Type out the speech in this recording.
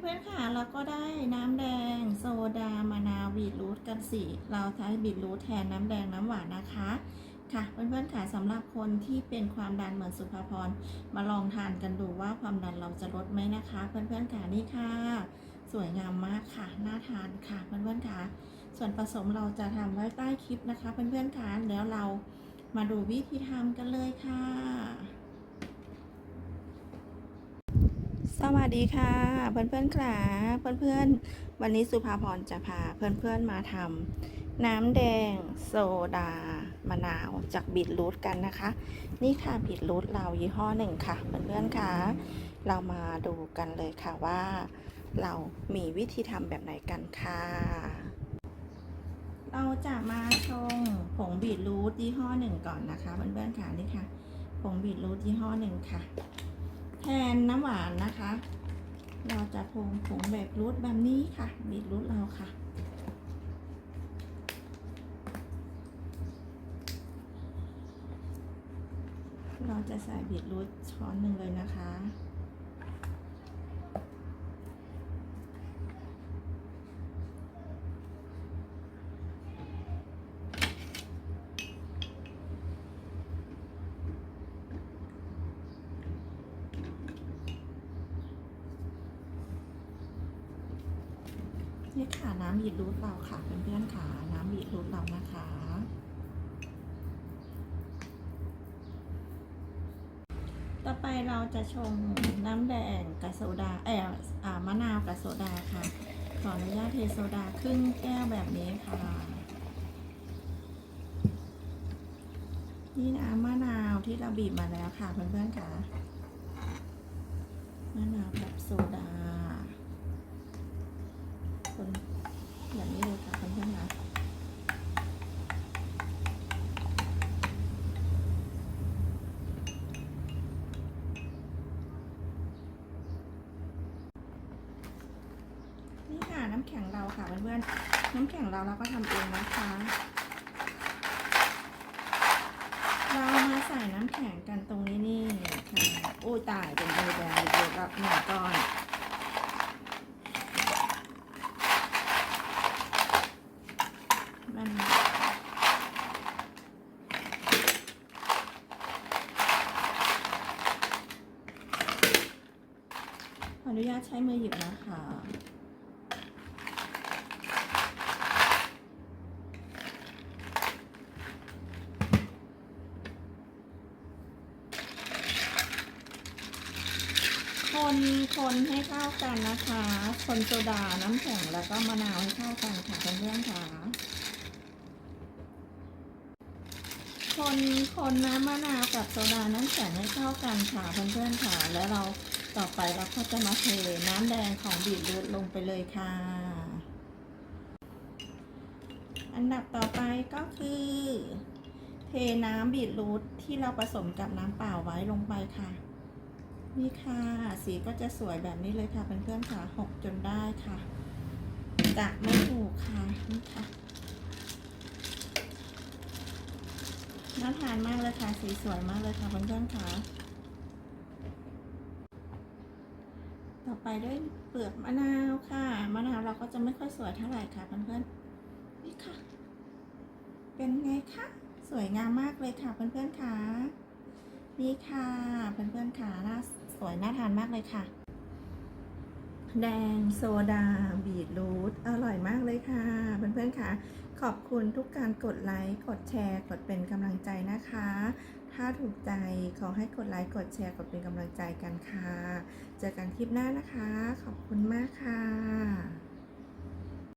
เพื่อนๆค่ะเราก็ได้น้ำแดงโซดามะนาวบีทรูทกันสิเราใช้บีทรูทแทนน้ำแดงน้ำหวานนะคะค่ะเพื่อนๆค่ะสำหรับคนที่เป็นความดันเหมือนสุภาพรมาลองทานกันดูว่าความดันเราจะลดไหมนะคะ เพื่อนๆค่ะนี่ค่ะ สวยงามมากค่ะน่าทานค่ะเพื่อนๆค่ะ ส่วนผสมเราจะทำไว้ใต้คลิปนะคะ เพื่อนๆค่ะเดี๋ยวเรามาดูวิธีทำกันเลยค่ะ ส วัสดีค่ะ เพื่อนๆค่ะเพื่อนๆ วันนี้สุภาพรจะพาเพื่อนๆมาทำน้ำแดงโซดามะนาวจากบีทรูทกันนะคะ นี่ค่ะบีทรูทเรายี่ห้อหนึ่งค่ะ เพื่อนๆค่ะเรามาดูกันเลยค่ะว่า เรามีวิธีทำแบบไหนกันค่ะ เราจะมาชงผงบีทรูทยี่ห้อหนึ่งก่อนนะคะ เพื่อนๆค่ะนี่ค่ะ ผงบีทรูทยี่ห้อหนึ่งค่ะ แทนน้ำหวานนะคะ เราจะผงผงแบบรูทแบบนี้ค่ะบีทรูทเราค่ะเราจะใส่บีทรูทช้อนหนึ่งเลยนะคะ นี่ค่ะน้ำบีทรูทเราค่ะเพื่อนๆค่ะน้ำบีทรูทเรานะคะต่อไปเราจะชงน้ำแดงกับโซดาเอออ่ามะนาวกับโซดาค่ะ ขออนุญาตเทโซดาครึ่งแก้วแบบนี้ค่ะนี่น้ำมะนาวที่เราบีบมาแล้วค่ะเพื่อนๆค่ะมะนาวกับโซดา คนแบบนี้เลยค่ะเพื่อนๆนะ นี่ค่ะน้ำแข็งเราค่ะเพื่อนๆน้ำแข็งเราเราก็ทำเองนะคะ เรามาใส่น้ำแข็งกันตรงนี้นี่ค่ะโอ้ตายเป็นใบแดงเดี๋ยวรับหนึ่งก้อนมันขออนุญาตใช้มือหยิบนะคะ คนคนให้เข้ากันนะคะ คนโซดาน้ำแข็งแล้วก็มะนาวให้เข้ากันค่ะเพื่อนๆค่ะ คนคนน้ำมะนาวกับโซดาน้ำแข็งให้เข้ากันค่ะเพื่อนๆค่ะ แล้วเราต่อไปเราก็จะมาเทน้ำแดงของบีทรูทลงไปเลยค่ะ อันดับต่อไปก็คือ เทน้ำบีทรูทที่เราผสมกับน้ำเปล่าไว้ลงไปค่ะ นี่ค่ะ สีก็จะสวยแบบนี้เลยค่ะเพื่อนๆค่ะหกจนได้ค่ะจะไม่ถูกค่ะนี่ค่ะน่าทานมากเลยค่ะ สีสวยมากเลยค่ะเพื่อนๆค่ะต่อไปด้วยเปลือกมะนาวค่ะ มะนาวเราก็จะไม่ค่อยสวยเท่าไหร่ค่ะเพื่อนๆนี่ค่ะ เป็นไงคะสวยงามมากเลยค่ะเพื่อนๆค่ะนี่ค่ะเพื่อนๆค่ะน่า สวยน่าทานมากเลยค่ะ แดงโซดา บีทรูทอร่อยมากเลยค่ะ เพื่อนๆค่ะ ขอบคุณทุกการกดไลค์ กดแชร์ กดเป็นกำลังใจนะคะ ถ้าถูกใจขอให้กดไลค์ กดแชร์ กดเป็นกำลังใจกันค่ะ เจอกันคลิปหน้านะคะ ขอบคุณมากค่ะ